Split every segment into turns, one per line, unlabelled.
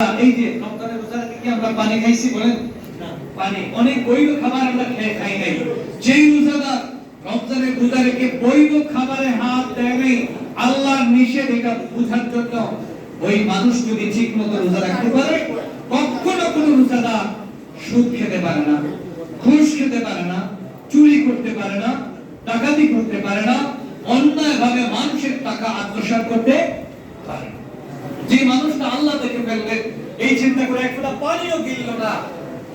এই যে রমজানের রোজা কি আমরা পানি খাইছি বলেন? পানি। অনেক বৈধ খাবার আমরা খেয়ে খাই নাই। যেই রোজাদার রমজানের রোজা রেখে বৈধ খাবারে হাত দেয় নাই, আল্লাহর নিষেধ এটা জন্য ওই মানুষ যদি ঠিক মতো রোজা রাখতে পারে, কখনো কোনো রোজাদার সুদ খেতে পারে না, ঘুষ খেতে পারে না, চুরি করতে পারে না, ডাকাতি করতে পারে না মানুষের টাকা আত্মসাৎ করতে পারে না। যে মানুষটা আল্লাহ দেখে ফেলবে, এই চিন্তা করে এক ফোঁটা পানিও গিলল না।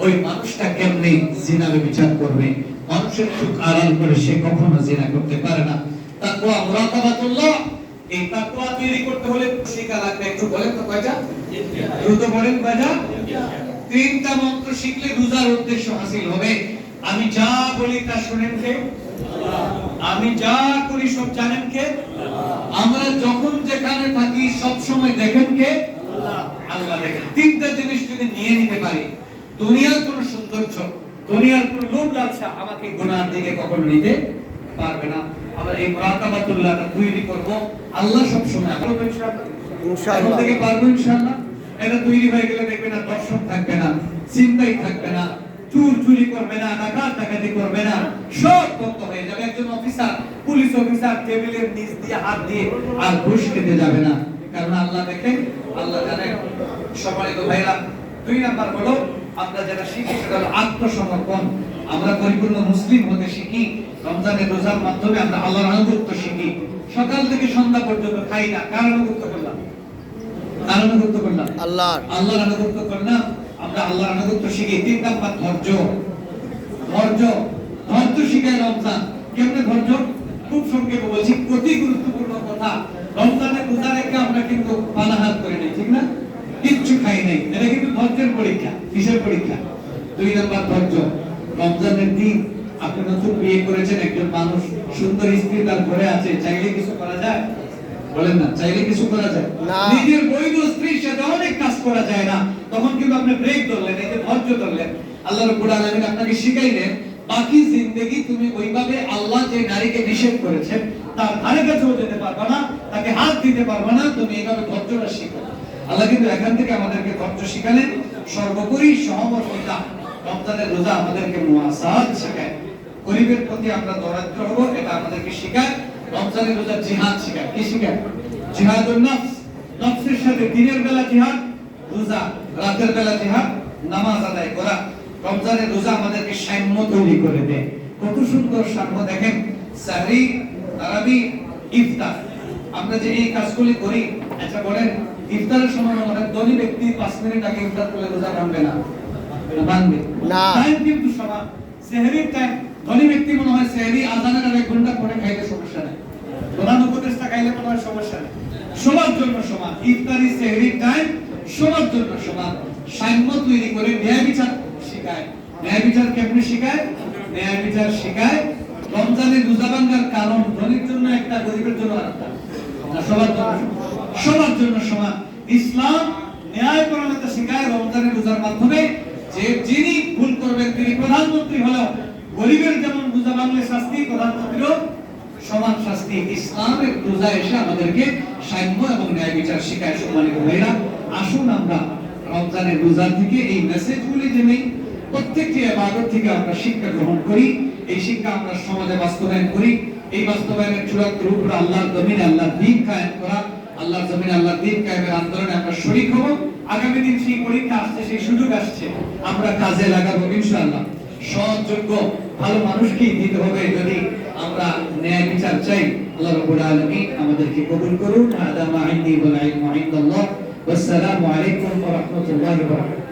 ওই মানুষটা কেমনে জিনার বিচার করবে? মানুষের সুখ আড়াল করে সে কখনো জিনা করতে পারে না। তাকওয়া মুরাকাবাতুল্লাহ। এই তাকওয়া তৈরি করতে হলে শিখা লাগবে। একটু বলেন তো কয়টা? দ্রুত বলেন কয়টা? তিনটা মন্ত্র শিখলে রোজার উদ্দেশ্য হাসিল হবে। আমি যা বলি তা শুনেন কে? আমি যা করি সব জানেন কে? আমরা যখন যেখানে থাকি সব সময় আল্লাহ দেখেন তিনটা জিনিস যদি নিয়ে নিতে পারি দুনিয়ার কোন সৌন্দর্য দুনিয়ার কোন লোভ লালসা আমাকে গুনার দিকে কখনো নিতে পারবে না। আমরা এই মুরাকাবাতুল্লাহটা তৈরি করব। আল্লাহ সব সময় করব ইনশাআল্লাহ।
ইনশাআল্লাহ।
এখন থেকে পারব ইনশাআল্লাহ। এটা তৈরি হয়ে গেলে দেখবে না দর্শক থাকবে না চিন্তাই থাকবে না চুর চুরি করবে না ডাকাত ডাকাতি করবে না সব বন্ধ হয়ে যাবে। একজন অফিসার পুলিশ অফিসার টেবিলের নিচ দিয়ে হাত দিয়ে আর ঘুষ খেতে যাবে না। কারণ আল্লাহ দেখেন আল্লাহ জানেন। সম্মানিত ভাইরা দুই নাম্বার হলো আমরা যেটা শিখি সেটা হলো আত্মসমর্পণ। আমরা পরিপূর্ণ মুসলিম হতে শিখি রমজানের রোজার মাধ্যমে আমরা আল্লাহর আনুগত্য শিখি। সকাল থেকে সন্ধ্যা পর্যন্ত খাই না। কার আনুগত্য করলাম? কার আনুগত্য করলাম?
আল্লাহর।
আল্লাহর আনুগত্য করলাম। আমরা আল্লাহর আনুগত্য শিখি। তিন নাম্বার ধৈর্য। ধৈর্য। ধৈর্য শিখায় রমজান। কেমনে ধৈর্য খুব সংক্ষেপে বলছি অতি গুরুত্বপূর্ণ কথা রমজানের রোজা রেখে আমরা কিন্তু পানাহার করে নেই ঠিক না কিচ্ছু খাই নাই এটা পরীক্ষা কিসের পরীক্ষা? দুই নাম্বার ধৈর্য। রমজানের দিন আপনি নতুন বিয়ে করেছেন একজন মানুষ সুন্দর স্ত্রী তার ঘরে আছে চাইলে কিছু করা যায়? বলেন না চাইলে কিছু করা যায়? নিজের বৈধ স্ত্রীর সাথে অনেক কাজ করা যায় না। তখন কিন্তু আপনি ব্রেক ধরলেন এই যে ধৈর্য ধরলেন। আল্লাহ রাব্বুল আলামিন আপনাকে শিখাইলেন বাকি জিন্দেগি তুমি ওইভাবে আল্লাহ যে নারীকে নিষেধ করেছেন তার ধারে কাছেও যেতে পারবে না তাকে হাত দিতে পারবে না তুমি এইভাবে ধৈর্যটা শিখো। আল্লাহ কিন্তু এখান থেকে আমাদেরকে ধৈর্য শিখালেন। সর্বোপরি সহমর্মিতা, রমজানের রোজা আমাদেরকে শেখায়। গরিবের প্রতি আমরা হব, এটা আমাদেরকে শেখায়। রমজানের রোজা জিহাদ শেখায়। কি শেখায়? নফসের সাথে দিনের বেলা জিহাদ, রোজা রাতের বেলা জিহাদ, নামাজ আদায় করা। রমজানের রোজা আমাদেরকে সাম্য তৈরি করে দেয়। কত সুন্দর সাম্য দেখেন। সাহরি, তারাবি, ইফতার। আমরা যে এই কাজগুলি করি আচ্ছা বলেন ইফতারের সময় হয় ধনী ব্যক্তি পাঁচ মিনিট আগে ইফতার করলে রোজা ভাঙবে না? ভাঙবে।
না।
টাইম কিন্তু সমান সেহরির টাইম ধনী ব্যক্তি মনে হয় সেহরি আজানের আর এক ঘণ্টা পরে খাইলে সমস্যা নেই। প্রধান উপদেষ্টা খাইলে মনে হয় সমস্যা নেই। সবার জন্য সমান ইফতারি সেহরি টাইম সবার জন্য সমান সাম্য তৈরি করে ন্যায় বিচার শিখায়। ন্যায় বিচার কেমনে শিখায়? ন্যায় বিচার শিখায়। রমজানের রোজা ভাঙ্গার কারণ ধনীর জন্য একটা গরিবের জন্য আরেকটা। না জন্য সমান ইসলাম ন্যায় পরায়ণতা শিখায় রমজানের রোজার মাধ্যমে যে যিনি ভুল করবেন তিনি প্রধানমন্ত্রী হলেও গরিবের যেমন রোজা ভাঙলে শাস্তি, প্রধানমন্ত্রীরও সমান শাস্তি। ইসলামের রোজা এসে আমাদেরকে সাম্য এবং ন্যায় বিচার শিখায় সম্মানিত ভাইরা আসুন আমরা রমজানের রোজার থেকে এই মেসেজগুলি নেই প্রত্যেকটি ইবাদত থেকে আমরা শিক্ষা গ্রহণ করি। এই শিক্ষা আমরা সমাজে বাস্তবায়ন করি। এই বাস্তবায়নের চূড়ান্ত রূপ হলো আল্লাহর জমিনে আল্লাহর দিন কায়েম করা। আল্লাহর জমিনে আল্লাহর দিন কায়েমের আন্দোলনে আমরা শরীক হব। আগামী দিন সেই পরীক্ষা আসছে, সেই সুযোগ আসছে। আমরা কাজে লাগাবো ইনশাআল্লাহ। সৎযোগ্য, ভালো মানুষকেই দিতে হবে যদি আমরা ন্যায় বিচার চাই। আল্লাহ রাব্বুল আলামিন আমাদেরকে কবুল করুন। হাদা মা ইনদি ওয়াল ইলমু ইনদাল্লাহ। ওয়াসসালামু আলাইকুম ওয়া রাহমাতুল্লাহি ওয়া বারাকাতুহু।